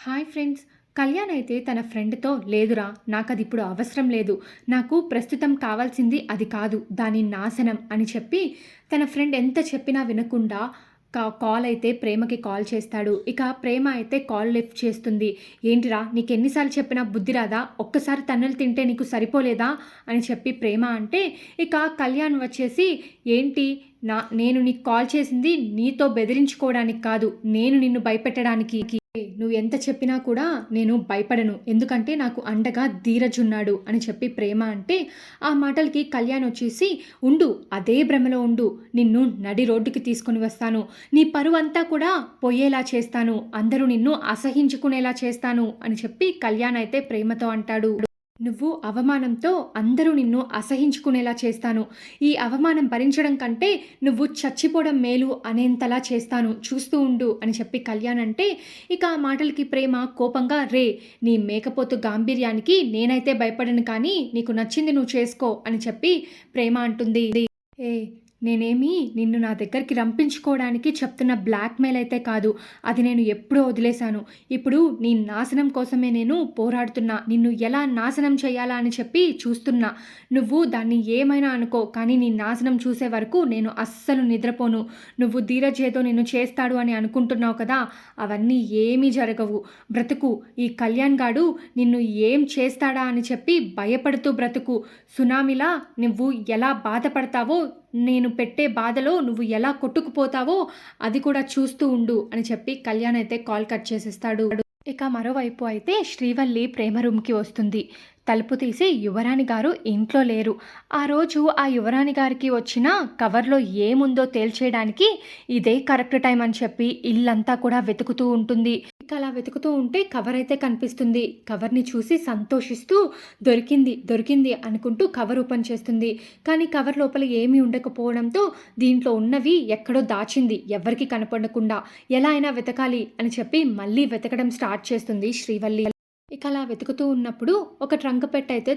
Hi friends Kalyan అయితే తన ఫ్రెండ్తో లేదురా నాకు అది ఇప్పుడు అవసరం లేదు. నాకు ప్రస్తుతం కావాల్సింది అది కాదు దాని నాశనం అని చెప్పి తన ఫ్రెండ్ ఎంత చెప్పినా వినకుండా కా కాల్ అయితే ప్రేమకి కాల్ చేస్తాడు. ఇక ప్రేమ అయితే కాల్ లిఫ్ట్ చేస్తుంది. ఏంటిరా నీకు ఎన్నిసార్లు చెప్పినా బుద్ధి రాదా? ఒక్కసారి తన్నులు తింటే నీకు సరిపోలేదా? అని చెప్పి ప్రేమ అంటే ఇక కళ్యాణ్ వచ్చేసి ఏంటి? నా నేను నీకు కాల్ చేసింది నీతో బెదిరించుకోవడానికి కాదు నేను నిన్ను భయపెట్టడానికి నువ్వు ఎంత చెప్పినా కూడా నేను భయపడను. ఎందుకంటే నాకు అండగా ధీరజున్నాడు అని చెప్పి ప్రేమ అంటే ఆ మాటలకి కళ్యాణ్ వచ్చేసి ఉండు అదే భ్రమలో ఉండు. నిన్ను నడి రోడ్డుకి తీసుకొని వస్తాను. నీ పరువు అంతా కూడా పోయేలా చేస్తాను. అందరూ నిన్ను అసహించుకునేలా చేస్తాను. అని చెప్పి కళ్యాణ్ అయితే ప్రేమతో అంటాడు. నువ్వు అవమానంతో అందరూ నిన్ను అసహించుకునేలా చేస్తాను. ఈ అవమానం భరించడం కంటే నువ్వు చచ్చిపోవడం మేలు అనేంతలా చేస్తాను. చూస్తూ ఉండు అని చెప్పి కళ్యాణ్ అంటే ఇక ఆ మాటలకి ప్రేమ కోపంగా రే నీ మేకపోతు గాంభీర్యానికి నేనైతే భయపడను కానీ నీకు నచ్చింది నువ్వు చేసుకో అని చెప్పి ప్రేమ అంటుంది. ఏ నేనేమి నిన్ను నా దగ్గరికి రంపించుకోవడానికి చెప్తున్న బ్లాక్మెయిల్ అయితే కాదు. అది నేను ఎప్పుడో వదిలేశాను. ఇప్పుడు నీ నాశనం కోసమే నేను పోరాడుతున్నా. నిన్ను ఎలా నాశనం చేయాలా అని చెప్పి చూస్తున్నా. నువ్వు దాన్ని ఏమైనా అనుకో కానీ నీ నాశనం చూసే వరకు నేను అస్సలు నిద్రపోను. నువ్వు ధీరజ్ ఏదో నిన్ను చేస్తాడు అని అనుకుంటున్నావు కదా అవన్నీ ఏమీ జరగవు. బ్రతుకు. ఈ కళ్యాణ్ గాడు నిన్ను ఏం చేస్తాడా అని చెప్పి భయపడుతూ బ్రతుకు. సునామిలా నువ్వు ఎలా బాధపడతావో నేను పెట్టే బాధలో నువ్వు ఎలా కొట్టుకుపోతావో అది కూడా చూస్తూ ఉండు అని చెప్పి కళ్యాణ్ అయితే కాల్ కట్ చేసేస్తాడు. ఇక మరోవైపు అయితే శ్రీవల్లి ప్రేమ రూమ్కి వస్తుంది. తలుపు తీసి యువరాణి గారు ఇంట్లో లేరు. ఆ రోజు ఆ యువరాణి గారికి వచ్చిన కవర్లో ఏముందో తేల్చేయడానికి ఇదే కరెక్ట్ టైం అని చెప్పి ఇల్లంతా కూడా వెతుకుతూ ఉంటుంది. ఇక అలా వెతుకుతూ ఉంటే కవర్ అయితే కనిపిస్తుంది. కవర్ని చూసి సంతోషిస్తూ దొరికింది దొరికింది అనుకుంటూ కవర్ ఓపెన్ చేస్తుంది. కానీ కవర్ లోపల ఏమీ ఉండకపోవడంతో దీంట్లో ఉన్నవి ఎక్కడో దాచింది ఎవరికి కనపడకుండా. ఎలా అయినా వెతకాలి అని చెప్పి మళ్ళీ వెతకడం స్టార్ట్ చేస్తుంది శ్రీవల్లి. ఇక అలా వెతుకుతూ ఉన్నప్పుడు ఒక ట్రంక్ పెట్టయితే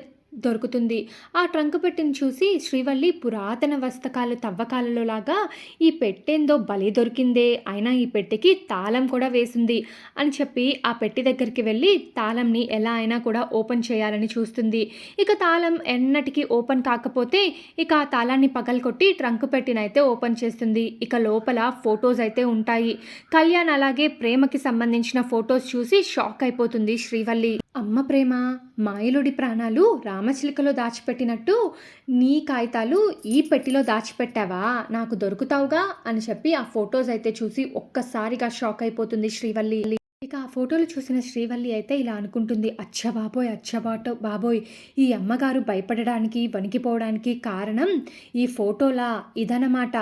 దొరుకుతుంది. ఆ ట్రంక్ పెట్టిని చూసి శ్రీవల్లి పురాతన వస్తకాలు తవ్వకాలలో లాగా ఈ పెట్టేందో బలి దొరికిందే అయినా ఈ పెట్టెకి తాళం కూడా వేసింది అని చెప్పి ఆ పెట్టి దగ్గరికి వెళ్ళి తాళంని ఎలా అయినా కూడా ఓపెన్ చేయాలని చూస్తుంది. ఇక తాళం ఎన్నటికి ఓపెన్ కాకపోతే ఇక ఆ తాళాన్ని పగలకొట్టి ట్రంక్ పెట్టినైతే ఓపెన్ చేస్తుంది. ఇక లోపల ఫొటోస్ అయితే ఉంటాయి. కళ్యాణ్ అలాగే ప్రేమకి సంబంధించిన ఫొటోస్ చూసి షాక్ అయిపోతుంది శ్రీవల్లి. అమ్మ ప్రేమ మాయలుడి ప్రాణాలు రామచిలుకలో దాచిపెట్టినట్టు నీ కాగితాలు ఈ పెట్టిలో దాచిపెట్టావా? నాకు దొరుకుతావుగా? అని చెప్పి ఆ ఫొటోస్ అయితే చూసి ఒక్కసారిగా షాక్ అయిపోతుంది శ్రీవల్లి. ఇక ఆ ఫోటోలు చూసిన శ్రీవల్లి అయితే ఇలా అనుకుంటుంది అచ్చ బాబోయ్ అచ్చ బాటో బాబోయ్ ఈ అమ్మగారు భయపడడానికి వణికిపోవడానికి కారణం ఈ ఫోటోలా ఇదనమాట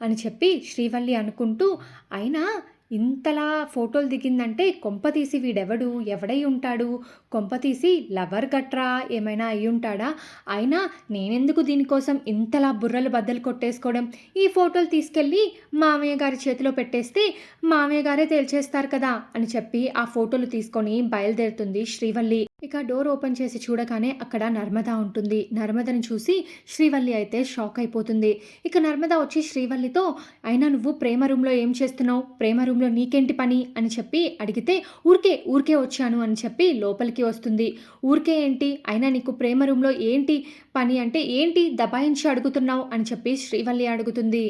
అని చెప్పి శ్రీవల్లి అనుకుంటూ అయినా ఇంతలా ఫోటోలు దిగిందంటే కొంప తీసి వీడెవడు? ఎవడై ఉంటాడు? కొంప తీసి లవర్ గట్రా ఏమైనా అయి ఉంటాడా? అయినా నేనెందుకు దీనికోసం ఇంతలా బుర్రలు బద్దలు కొట్టేసుకోవడం? ఈ ఫోటోలు తీసుకెళ్ళి మామయ్య గారి చేతిలో పెట్టేస్తే మామయ్య గారే తేల్చేస్తారు కదా అని చెప్పి ఆ ఫోటోలు తీసుకొని బయలుదేరుతుంది శ్రీవల్లి. ఇక డోర్ ఓపెన్ చేసి చూడగానే అక్కడ నర్మద ఉంటుంది. నర్మదని చూసి శ్రీవల్లి అయితే షాక్ అయిపోతుంది. ఇక నర్మద వచ్చి శ్రీవల్లితో అయినా నువ్వు ప్రేమ రూమ్లో ఏం చేస్తున్నావు? ప్రేమ రూమ్లో నీకేంటి పని? అని చెప్పి అడిగితే ఊరికే ఊరికే వచ్చాను అని చెప్పి లోపలికి వస్తుంది. ఊరికే ఏంటి? అయినా నీకు ప్రేమ రూమ్లో ఏంటి పని? అంటే ఏంటి దబాయించి అడుగుతున్నావు? అని చెప్పి శ్రీవల్లి అడుగుతుంది.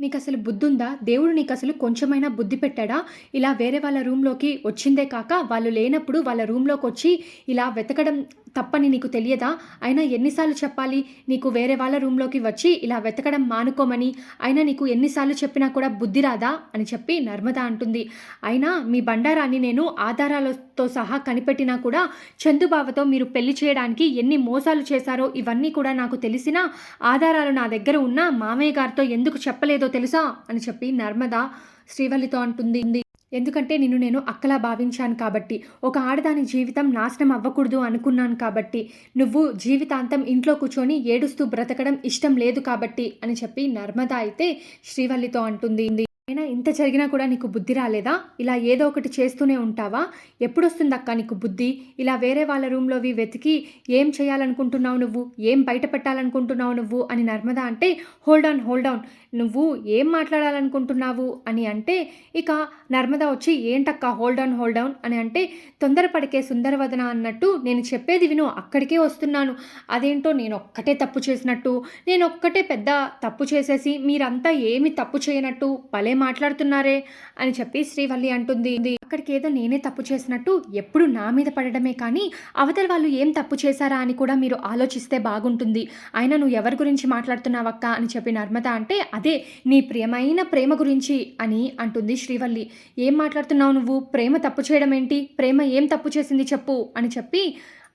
నీకు అసలు బుద్ధి ఉందా దేవుడు నీకు అసలు కొంచెమైనా బుద్ధి పెట్టాడా? ఇలా వేరే వాళ్ళ రూమ్లోకి వచ్చిందే కాక వాళ్ళు లేనప్పుడు వాళ్ళ రూమ్లోకి వచ్చి ఇలా వెతకడం తప్పని నీకు తెలియదా? అయినా ఎన్నిసార్లు చెప్పాలి నీకు వేరే వాళ్ళ రూమ్లోకి వచ్చి ఇలా వెతకడం మానుకోమని? అయినా నీకు ఎన్నిసార్లు చెప్పినా కూడా బుద్ధి రాదా? అని చెప్పి నర్మదా అంటుంది. అయినా మీ బండారాన్ని నేను ఆధారాలు తో సహా కనిపెట్టినా కూడా చందుబాబుతో మీరు పెళ్ళి చేయడానికి ఎన్ని మోసాలు చేశారో ఇవన్నీ కూడా నాకు తెలిసిన ఆధారాలు నా దగ్గర ఉన్న మామయ్య గారితో ఎందుకు చెప్పలేదో తెలుసా? అని చెప్పి నర్మద శ్రీవల్లితో అంటుంది. ఎందుకంటే నిన్ను నేను అక్కలా భావించాను కాబట్టి ఒక ఆడదాని జీవితం నాశనం అవ్వకూడదు అనుకున్నాను కాబట్టి నువ్వు జీవితాంతం ఇంట్లో కూర్చొని ఏడుస్తూ బ్రతకడం ఇష్టం లేదు కాబట్టి అని చెప్పి నర్మద అయితే శ్రీవల్లితో అంటుంది. అయినా ఇంత జరిగినా కూడా నీకు బుద్ధి రాలేదా? ఇలా ఏదో ఒకటి చేస్తూనే ఉంటావా? ఎప్పుడొస్తుంది అక్క నీకు బుద్ధి? ఇలా వేరే వాళ్ళ రూమ్లోవి వెతికి ఏం చేయాలనుకుంటున్నావు నువ్వు? ఏం బయట పెట్టాలనుకుంటున్నావు నువ్వు? అని నర్మద అంటే హోల్డ్ ఆన్ హోల్డ్ ఆన్. నువ్వు ఏం మాట్లాడాలనుకుంటున్నావు? అని అంటే ఇక నర్మద వచ్చి ఏంటక్క హోల్డ్ ఆన్ హోల్డ్ ఆన్? అని అంటే తొందరపడికే సుందరవదన అన్నట్టు నేను చెప్పేది విను అక్కడికే వస్తున్నాను. అదేంటో నేను ఒక్కటే తప్పు చేసినట్టు నేను ఒక్కటే పెద్ద తప్పు చేసేసి మీరంతా ఏమి తప్పు చేయనట్టు భలే మాట్లాడుతున్నారే అని చెప్పి శ్రీవల్లి అంటుంది. అక్కడికి ఏదో నేనే తప్పు చేసినట్టు ఎప్పుడు నా మీద పడడమే కానీ అవతల వాళ్ళు ఏం తప్పు చేశారా అని కూడా మీరు ఆలోచిస్తే బాగుంటుంది. అయినా నువ్వు ఎవరి గురించి మాట్లాడుతున్నావక్క? అని చెప్పి నర్మద అంటే అదే నీ ప్రియమైన ప్రేమ గురించి అని అంటుంది శ్రీవల్లి. ఏం మాట్లాడుతున్నావు నువ్వు? ప్రేమ తప్పు చేయడం ఏంటి ప్రేమ ఏం తప్పు చేసింది చెప్పు అని చెప్పి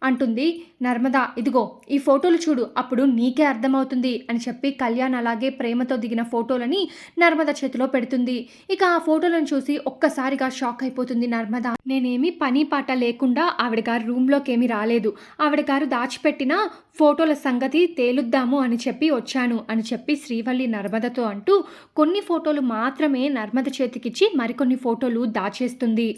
అంటుంది నర్మద ఇదిగో ఈ ఫోటోలు చూడు అప్పుడు నీకే అర్థమవుతుంది అని చెప్పి కళ్యాణ్ అలాగే ప్రేమతో దిగిన ఫోటోలని నర్మద చేతిలో పెడుతుంది. ఇక ఆ ఫోటోలను చూసి ఒక్కసారిగా షాక్ అయిపోతుంది నర్మద. నేనేమి పని పాట లేకుండా ఆవిడ గారు రూమ్లోకి ఏమీ రాలేదు. ఆవిడ గారు దాచిపెట్టిన ఫోటోల సంగతి తేలుద్దాము అని చెప్పి వచ్చాను అని చెప్పి శ్రీవల్లి నర్మదతో అంటూ కొన్ని ఫోటోలు మాత్రమే నర్మద చేతికిచ్చి మరికొన్ని ఫోటోలు దాచేస్తుంది.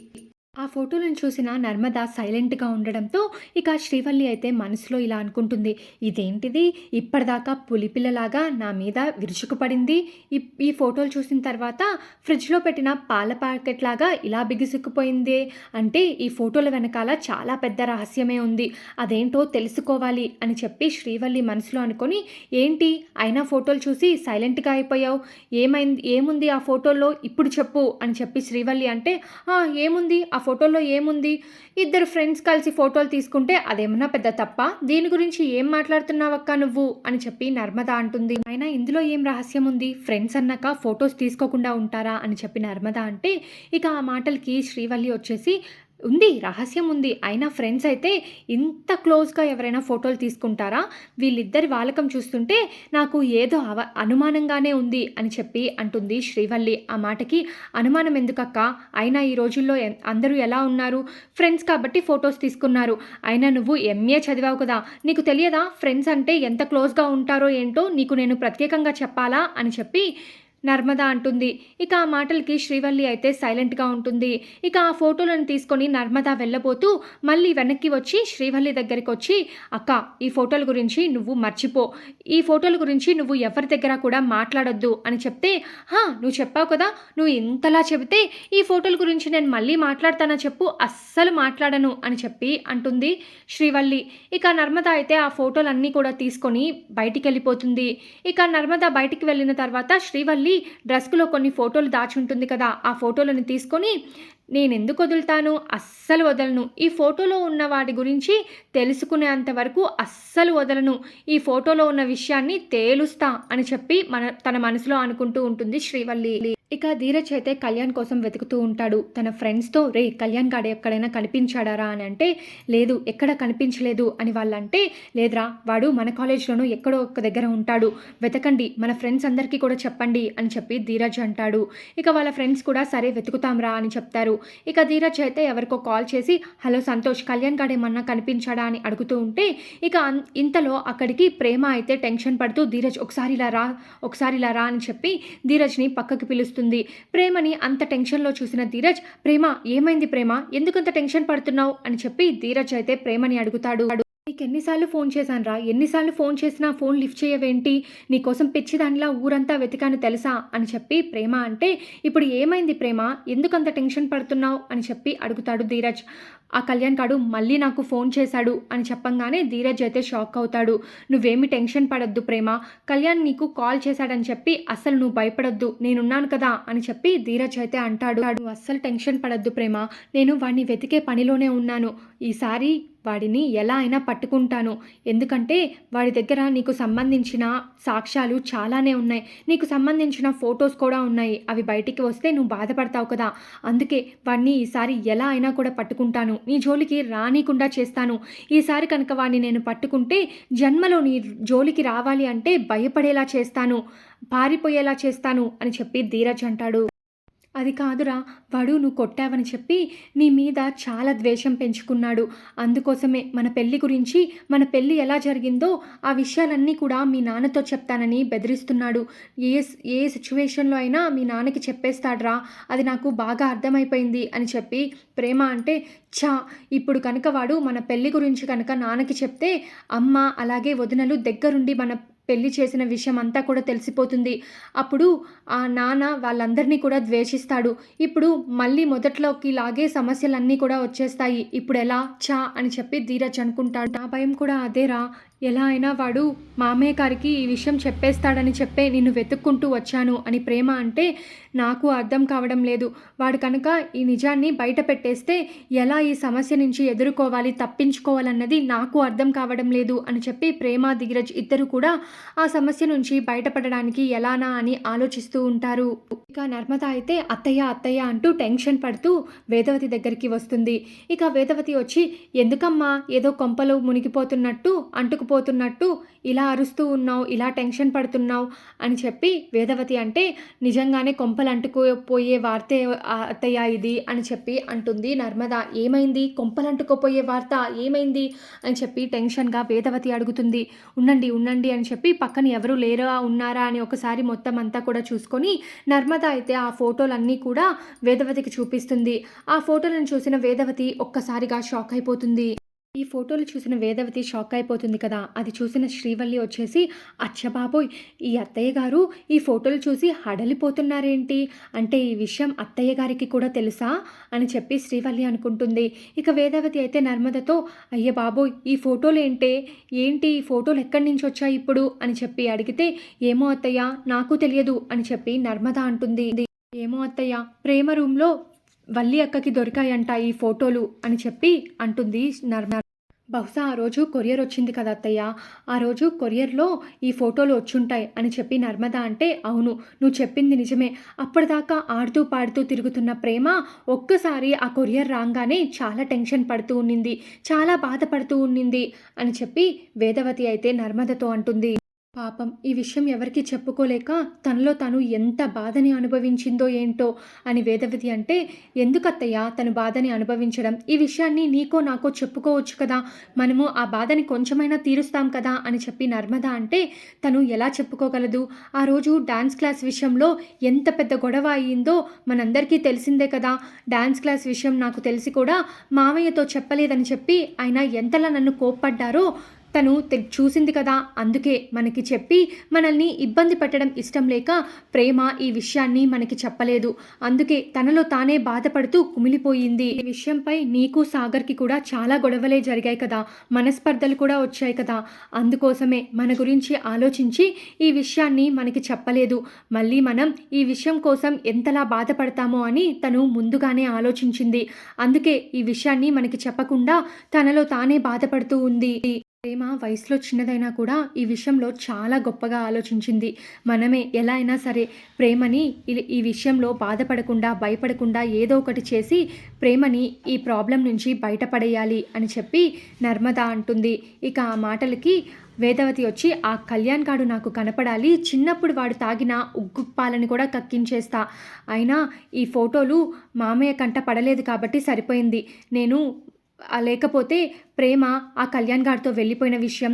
ఆ ఫోటోలను చూసిన నర్మద సైలెంట్గా ఉండడంతో ఇక శ్రీవల్లి అయితే మనసులో ఇలా అనుకుంటుంది. ఇదేంటిది? ఇప్పటిదాకా పులిపిల్లలాగా నా మీద విరుచుకుపడింది. ఈ ఈ ఫోటోలు చూసిన తర్వాత ఫ్రిడ్జ్లో పెట్టిన పాల ప్యాకెట్ లాగా ఇలా బిగుసుకుపోయింది. అంటే ఈ ఫోటోల వెనకాల చాలా పెద్ద రహస్యమే ఉంది. అదేంటో తెలుసుకోవాలి అని చెప్పి శ్రీవల్లి మనసులో అనుకొని ఏంటి? అయినా ఫోటోలు చూసి సైలెంట్గా అయిపోయావు. ఏమైంది? ఏముంది ఆ ఫోటోల్లో? ఇప్పుడు చెప్పు అని చెప్పి శ్రీవల్లి అంటే ఏముంది? ఆ ఫోటోలో ఏముంది? ఇద్దరు ఫ్రెండ్స్ కలిసి ఫోటోలు తీసుకుంటే అదేమన్నా పెద్ద తప్ప? దీని గురించి ఏం మాట్లాడుతున్నావక్క నువ్వు? అని చెప్పి నర్మద అంటుంది. అయినా ఇందులో ఏం రహస్యం ఉంది ఫ్రెండ్స్ అన్నాక ఫొటోస్ తీసుకోకుండా ఉంటారా? అని చెప్పి నర్మద అంటే ఇక ఆ మాటలకి శ్రీవల్లి వచ్చేసి ఉంది రహస్యం ఉంది. అయినా ఫ్రెండ్స్ అయితే ఇంత క్లోజ్గా ఎవరైనా ఫోటోలు తీసుకుంటారా? వీళ్ళిద్దరి వాలకం చూస్తుంటే నాకు ఏదో అవ అనుమానంగానే ఉంది అని చెప్పి అంటుంది శ్రీవల్లి. ఆ మాటకి అనుమానం ఎందుకక్క? అయినా ఈ రోజుల్లో అందరూ ఎలా ఉన్నారు? ఫ్రెండ్స్ కాబట్టి ఫొటోస్ తీసుకున్నారు. అయినా నువ్వు ఎంఏ చదివావు కదా? నీకు తెలియదా? ఫ్రెండ్స్ అంటే ఎంత క్లోజ్గా ఉంటారో ఏంటో నీకు నేను ప్రత్యేకంగా చెప్పాలా? అని చెప్పి నర్మద అంటుంది. ఇక ఆ మాటలకి శ్రీవల్లి అయితే సైలెంట్గా ఉంటుంది. ఇక ఆ ఫోటోలను తీసుకొని నర్మద వెళ్ళబోతూ మళ్ళీ వెనక్కి వచ్చి శ్రీవల్లి దగ్గరికి వచ్చి అక్క ఈ ఫోటోల గురించి నువ్వు మర్చిపో. ఈ ఫోటోల గురించి నువ్వు ఎవరి దగ్గర కూడా మాట్లాడొద్దు అని చెప్తే హా నువ్వు చెప్పావు కదా నువ్వు ఇంతలా చెబితే ఈ ఫోటోల గురించి నేను మళ్ళీ మాట్లాడతానా చెప్పు అస్సలు మాట్లాడను అని చెప్పి అంటుంది శ్రీవల్లి. ఇక నర్మద అయితే ఆ ఫోటోలన్నీ కూడా తీసుకొని బయటికి వెళ్ళిపోతుంది. ఇక నర్మద బయటికి వెళ్ళిన తర్వాత శ్రీవల్లి డ్రెస్కులో కొన్ని ఫోటోలు దాచి ఉంటుంది కదా ఆ ఫోటోలను తీసుకొని నేను ఎందుకు వదులుతాను అస్సలు వదలను. ఈ ఫోటోలో ఉన్న వాటి గురించి తెలుసుకునేంత వరకు అస్సలు వదలను. ఈ ఫోటోలో ఉన్న విషయాన్ని తేలుస్తా అని చెప్పి మన తన మనసులో అనుకుంటూ ఉంటుంది శ్రీవల్లి. ఇక ధీరజ్ అయితే కళ్యాణ్ కోసం వెతుకుతూ ఉంటాడు. తన ఫ్రెండ్స్తో రే కళ్యాణ్ గాడు ఎక్కడైనా కనిపించాడారా? అని అంటే లేదు ఎక్కడ కనిపించలేదు అని వాళ్ళంటే లేదురా వాడు మన కాలేజ్లోనూ ఎక్కడో ఒక దగ్గర ఉంటాడు. వెతకండి మన ఫ్రెండ్స్ అందరికీ కూడా చెప్పండి అని చెప్పి ధీరజ్ అంటాడు. ఇక వాళ్ళ ఫ్రెండ్స్ కూడా సరే వెతుకుతాంరా అని చెప్తారు. ఇక ధీరజ్ అయితే ఎవరికో కాల్ చేసి హలో సంతోష్ కళ్యాణ్ గాడు ఏమన్నా కనిపించాడా? అని అడుగుతూ ఉంటే ఇక ఇంతలో అక్కడికి ప్రేమ అయితే టెన్షన్ పడుతూ ధీరజ్ ఒకసారి ఇలా రా ఒకసారి ఇలా రా అని చెప్పి ధీరజ్ని పక్కకి చూస్తుంది. ప్రేమని అంత టెన్షన్లో చూసిన ధీరజ్ ప్రేమ ఏమైంది ప్రేమ? ఎందుకంత టెన్షన్ పడుతున్నావు? అని చెప్పి ధీరజ్ అయితే ప్రేమని అడుగుతాడు. నీకు ఎన్నిసార్లు ఫోన్ చేశాను రా? ఎన్నిసార్లు ఫోన్ చేసినా ఫోన్ లిఫ్ట్ చేయవేంటి? నీకోసం పిచ్చి దానిలా ఊరంతా వెతికాను తెలుసా? అని చెప్పి ప్రేమ అంటే ఇప్పుడు ఏమైంది ప్రేమ? ఎందుకంత టెన్షన్ పడుతున్నావు? అని చెప్పి అడుగుతాడు ధీరజ్. ఆ కళ్యాణ్ కాడు మళ్ళీ నాకు ఫోన్ చేశాడు అని చెప్పంగానే ధీరజ్ అయితే షాక్ అవుతాడు. నువ్వేమి టెన్షన్ పడద్దు ప్రేమ. కళ్యాణ్ నీకు కాల్ చేశాడని చెప్పి అస్సలు నువ్వు భయపడద్దు. నేనున్నాను కదా అని చెప్పి ధీరజ్ అయితే అంటాడు. నువ్వు అస్సలు టెన్షన్ పడద్దు ప్రేమ. నేను వాడిని వెతికే పనిలోనే ఉన్నాను. ఈసారి వాడిని ఎలా అయినా పట్టుకుంటాను. ఎందుకంటే వాడి దగ్గర నీకు సంబంధించిన సాక్ష్యాలు చాలానే ఉన్నాయి. నీకు సంబంధించిన ఫొటోస్ కూడా ఉన్నాయి. అవి బయటికి వస్తే నువ్వు బాధపడతావు కదా. అందుకే వాడిని ఈసారి ఎలా అయినా కూడా పట్టుకుంటాను. నీ జోలికి రానీకుండా చేస్తాను. ఈసారి కనుక వాడిని నేను పట్టుకుంటే జన్మలో నీ జోలికి రావాలి అంటే భయపడేలా చేస్తాను. పారిపోయేలా చేస్తాను అని చెప్పి ధీరజ్ అంటాడు. అది కాదురా వాడు నువ్వు కొట్టావని చెప్పి నీ మీద చాలా ద్వేషం పెంచుకున్నాడు. అందుకోసమే మన పెళ్ళి గురించి మన పెళ్ళి ఎలా జరిగిందో ఆ విషయాలన్నీ కూడా మీ నాన్నతో చెప్తానని బెదిరిస్తున్నాడు. ఏ ఏ సిచ్యువేషన్లో అయినా మీ నాన్నకి చెప్పేస్తాడ్రా అది నాకు బాగా అర్థమైపోయింది అని చెప్పి ప్రేమ అంటే చా ఇప్పుడు కనుక వాడు మన పెళ్ళి గురించి కనుక నాన్నకి చెప్తే అమ్మ అలాగే వదినలు దగ్గరుండి మన పెళ్ళి చేసిన విషయం అంతా కూడా తెలిసిపోతుంది. అప్పుడు ఆ నాన్న వాళ్ళందరినీ కూడా ద్వేషిస్తాడు. ఇప్పుడు మళ్ళీ మొదట్లోకి లాగే సమస్యలన్నీ కూడా వచ్చేస్తాయి. ఇప్పుడు ఎలా చా అని చెప్పి ధీరజ్ అనుకుంటాడు. నా భయం కూడా అదేరా. ఎలా అయినా వాడు మామయ్య గారికి ఈ విషయం చెప్పేస్తాడని చెప్పే నిన్ను వెతుక్కుంటూ వచ్చాను అని ప్రేమ అంటే నాకు అర్థం కావడం లేదు. వాడు కనుక ఈ నిజాన్ని బయట పెట్టేస్తే ఎలా ఈ సమస్య నుంచి ఎదుర్కోవాలి తప్పించుకోవాలన్నది నాకు అర్థం కావడం లేదు అని చెప్పి ప్రేమ ధీరజ్ ఇద్దరు కూడా ఆ సమస్య నుంచి బయటపడడానికి ఎలానా అని ఆలోచిస్తూ ఉంటారు. ఇక నర్మద అయితే అత్తయ్య అత్తయ్య అంటూ టెన్షన్ పడుతూ వేదవతి దగ్గరికి వస్తుంది. ఇక వేదవతి వచ్చి ఎందుకమ్మా? ఏదో కొంపలు మునిగిపోతున్నట్టు అంటుకు అంటుకుపోతున్నట్టు ఇలా అరుస్తూ ఉన్నావు ఇలా టెన్షన్ పడుతున్నావు అని చెప్పి వేదవతి అంటే నిజంగానే కొంపలు అంటుకుపోయే వార్తే ఆ అత్తయ్య ఇది అని చెప్పి అంటుంది. నర్మద ఏమైంది? కొంపలు అంటుకుపోయే వార్త ఏమైంది? అని చెప్పి టెన్షన్గా వేదవతి అడుగుతుంది. ఉండండి ఉండండి అని చెప్పి పక్కన ఎవరు లేరా ఉన్నారా అని ఒకసారి మొత్తం అంతా కూడా చూసుకొని నర్మద అయితే ఆ ఫోటోలన్నీ కూడా వేదవతికి చూపిస్తుంది. ఆ ఫోటోలను చూసిన వేదవతి ఒక్కసారిగా షాక్ అయిపోతుంది. ఈ ఫోటోలు చూసిన వేదవతి షాక్ అయిపోతుంది కదా. అది చూసిన శ్రీవల్లి వచ్చేసి అచ్చబాబోయ్ ఈ అత్తయ్య గారు ఈ ఫోటోలు చూసి హడలిపోతున్నారేంటి? అంటే ఈ విషయం అత్తయ్య గారికి కూడా తెలుసా? అని చెప్పి శ్రీవల్లి అనుకుంటుంది. ఇక వేదవతి అయితే నర్మదతో అయ్య బాబోయ్ ఈ ఫోటోలు ఏంటే? ఏంటి ఈ ఫోటోలు ఎక్కడి నుంచి వచ్చాయి ఇప్పుడు? అని చెప్పి అడిగితే ఏమో అత్తయ్య నాకు తెలియదు అని చెప్పి నర్మద అంటుంది. ఏమో అత్తయ్య ప్రేమ రూమ్లో వల్లి అక్కకి దొరికాయంట ఈ ఫోటోలు అని చెప్పి అంటుంది నర్మ బహుశా ఆ రోజు కొరియర్ వచ్చింది కదా అత్తయ్య. ఆ రోజు కొరియర్లో ఈ ఫోటోలు వచ్చుంటాయి అని చెప్పి నర్మద అంటే అవును నువ్వు చెప్పింది నిజమే. అప్పటిదాకా ఆడుతూ పాడుతూ తిరుగుతున్న ప్రేమ ఒక్కసారి ఆ కొరియర్ రాగానే చాలా టెన్షన్ పడుతూ ఉన్నింది చాలా బాధపడుతూ ఉన్నింది అని చెప్పి వేదవతి అయితే నర్మదతో అంటుంది. పాపం ఈ విషయం ఎవరికి చెప్పుకోలేక తనలో తను ఎంత బాధని అనుభవించిందో ఏంటో అని వేదవతి అంటే ఎందుకత్తయ్య తను బాధని అనుభవించడం? ఈ విషయాన్ని నీకో నాకో చెప్పుకోవచ్చు కదా? మనము ఆ బాధని కొంచెమైనా తీరుస్తాం కదా? అని చెప్పి నర్మద అంటే తను ఎలా చెప్పుకోగలదు? ఆ రోజు డాన్స్ క్లాస్ విషయంలో ఎంత పెద్ద గొడవ అయ్యిందో మనందరికీ తెలిసిందే కదా. డాన్స్ క్లాస్ విషయం నాకు తెలిసి కూడా మామయ్యతో చెప్పలేదని చెప్పి ఆయన ఎంతలా నన్ను కోప్పడ్డారో తను తె- చూసింది కదా. అందుకే మనకి చెప్పి మనల్ని ఇబ్బంది పెట్టడం ఇష్టం లేక ప్రేమ ఈ విషయాన్ని మనకి చెప్పలేదు. అందుకే తనలో తానే బాధపడుతూ కుమిలిపోయింది. ఈ విషయంపై నీకు సాగర్కి కూడా చాలా గొడవలే జరిగాయి కదా. మనస్పర్ధలు కూడా వచ్చాయి కదా. అందుకోసమే మన గురించి ఆలోచించి ఈ విషయాన్ని మనకి చెప్పలేదు. మళ్ళీ మనం ఈ విషయం కోసం ఎంతలా బాధపడతామో అని తను ముందుగానే ఆలోచించింది. అందుకే ఈ విషయాన్ని మనకి చెప్పకుండా తనలో తానే బాధపడుతూ ఉంది. ప్రేమ వయసులో చిన్నదైనా కూడా ఈ విషయంలో చాలా గొప్పగా ఆలోచించింది. మనమే ఎలా అయినా సరే ప్రేమని ఈ- విషయంలో బాధపడకుండా భయపడకుండా ఏదో ఒకటి చేసి ప్రేమని ఈ ప్రాబ్లం నుంచి బయటపడేయాలి అని చెప్పి నర్మద అంటుంది. ఇక ఆ మాటలకి వేదవతి వచ్చి ఆ కళ్యాణ్ గాడు నాకు కనపడాలి. చిన్నప్పుడు వాడు తాగిన ఉగ్గుప్పాలను కూడా కక్కించేస్తా. అయినా ఈ ఫోటోలు మామయ్య కంట పడలేదు కాబట్టి సరిపోయింది. నేను లేకపోతే ప్రేమ ఆ కళ్యాణ్ గారితో వెళ్ళిపోయిన విషయం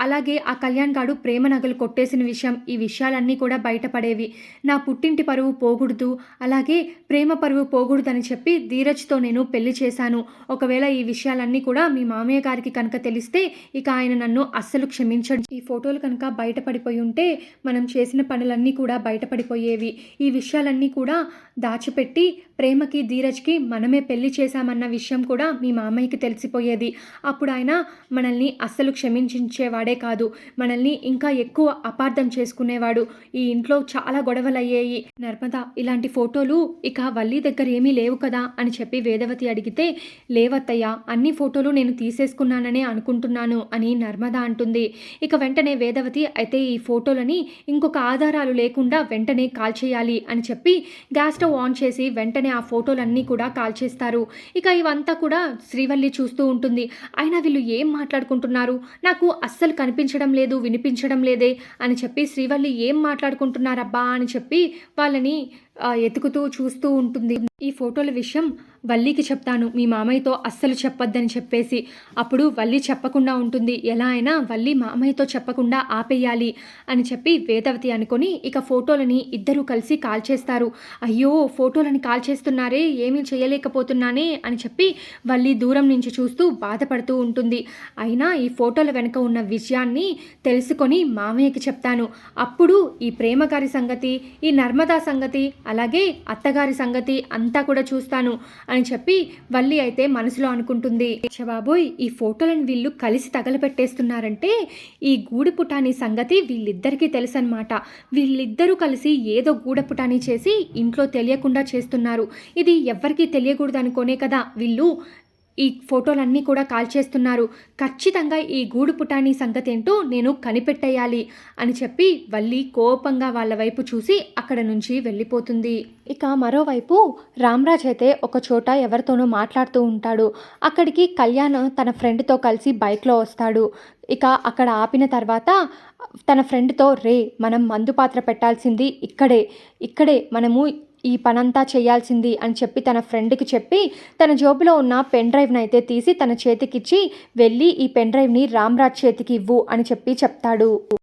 అలాగే ఆ కళ్యాణ్ గాడు ప్రేమ నగలు కొట్టేసిన విషయం ఈ విషయాలన్నీ కూడా బయటపడేవి. నా పుట్టింటి పరువు పోకూడదు అలాగే ప్రేమ పరువు పోకూడదని చెప్పి ధీరజ్తో నేను పెళ్ళి చేశాను. ఒకవేళ ఈ విషయాలన్నీ కూడా మీ మామయ్య గారికి కనుక తెలిస్తే ఇక ఆయన నన్ను అస్సలు క్షమించడు. ఈ ఫోటోలు కనుక బయటపడిపోయి ఉంటే మనం చేసిన పనులన్నీ కూడా బయటపడిపోయేవి. ఈ విషయాలన్నీ కూడా దాచిపెట్టి ప్రేమకి ధీరజ్కి మనమే పెళ్ళి చేశామన్న విషయం కూడా మీ మామయ్యకి తెలిసిపోయేది. అప్పుడు ఆయన మనల్ని అస్సలు క్షమించేవాడే కాదు. మనల్ని ఇంకా ఎక్కువ అపార్థం చేసుకునేవాడు. ఈ ఇంట్లో చాలా గొడవలు అయ్యాయి నర్మద ఇలాంటి ఫోటోలు ఇక వల్లి దగ్గర ఏమీ లేవు కదా అని చెప్పి వేదవతి అడిగితే లేవత్తయ్య అన్ని ఫోటోలు నేను తీసేసుకున్నాననే అనుకుంటున్నాను అని నర్మద అంటుంది. ఇక వెంటనే వేదవతి అయితే ఈ ఫోటోలని ఇంకొక ఆధారాలు లేకుండా వెంటనే కాల్చేయాలి అని చెప్పి గ్యాస్ స్టవ్ ఆన్ చేసి వెంటనే ఆ ఫోటోలన్నీ కూడా కాల్చేస్తారు ఇక ఇవంతా కూడా శ్రీవల్లి చూస్తూ ఉంటుంది. అయినా వీళ్ళు ఏం మాట్లాడుకుంటున్నారు? నాకు అస్సలు కనిపించడం లేదు వినిపించడం లేదే అని చెప్పి శ్రీవల్లి ఏం మాట్లాడుకుంటున్నారబ్బా అని చెప్పి వాళ్ళని ఎతుకుతూ చూస్తూ ఉంటుంది. ఈ ఫోటోల విషయం వల్లికి చెప్తాను. మీ మామయ్యతో అస్సలు చెప్పొద్దని చెప్పేసి. అప్పుడు వల్లి చెప్పకుండా ఉంటుంది. ఎలా అయినా వల్లి మామయ్యతో చెప్పకుండా ఆపేయాలి అని చెప్పి వేదవతి అనుకొని ఇక ఫోటోలని ఇద్దరూ కలిసి కాల్ చేస్తారు. అయ్యో ఫోటోలని కాల్ చేస్తున్నారే ఏమీ చేయలేకపోతున్నానే అని చెప్పి వల్లి దూరం నుంచి చూస్తూ బాధపడుతూ ఉంటుంది. అయినా ఈ ఫోటోల వెనుక ఉన్న విషయాన్ని తెలుసుకొని మామయ్యకి చెప్తాను. అప్పుడు ఈ ప్రేమగారి సంగతి ఈ నర్మదా సంగతి అలాగే అత్తగారి సంగతి అంతా కూడా చూస్తాను అని చెప్పి వల్లి అయితే మనసులో అనుకుంటుంది. బాబోయ్ ఈ ఫోటోలను వీళ్ళు కలిసి తగలపెట్టేస్తున్నారంటే ఈ గూడుపుటాని సంగతి వీళ్ళిద్దరికీ తెలుసన్నమాట. వీళ్ళిద్దరూ కలిసి ఏదో గూడపుటాని చేసి ఇంట్లో తెలియకుండా చేస్తున్నారు. ఇది ఎవ్వరికీ తెలియకూడదు అనుకోనే కదా. వీళ్ళు ఈ ఫోటోలన్నీ కూడా కాల్చేస్తున్నారు. ఖచ్చితంగా ఈ గూడు పుటాని సంగతి ఏంటో నేను కనిపెట్టేయాలి అని చెప్పి వల్లి కోపంగా వాళ్ళ వైపు చూసి అక్కడ నుంచి వెళ్ళిపోతుంది. ఇక మరోవైపు రామ్రాజ్ అయితే ఒక చోట ఎవరితోనో మాట్లాడుతూ ఉంటాడు. అక్కడికి కళ్యాణ్ తన ఫ్రెండ్తో కలిసి బైక్లో వస్తాడు. ఇక అక్కడ ఆపిన తర్వాత తన ఫ్రెండ్తో రే మనం మందు పాత్ర పెట్టాల్సింది ఇక్కడే. ఇక్కడే మనము ఈ పనంతా చేయాల్సింది అని చెప్పి తన ఫ్రెండ్కి చెప్పి తన జోబులో ఉన్న పెన్ డ్రైవ్ని అయితే తీసి తన చేతికిచ్చి వెళ్ళి ఈ పెన్ డ్రైవ్ని రామ్రాజ్ చేతికి ఇవ్వు అని చెప్పి చెప్తాడు.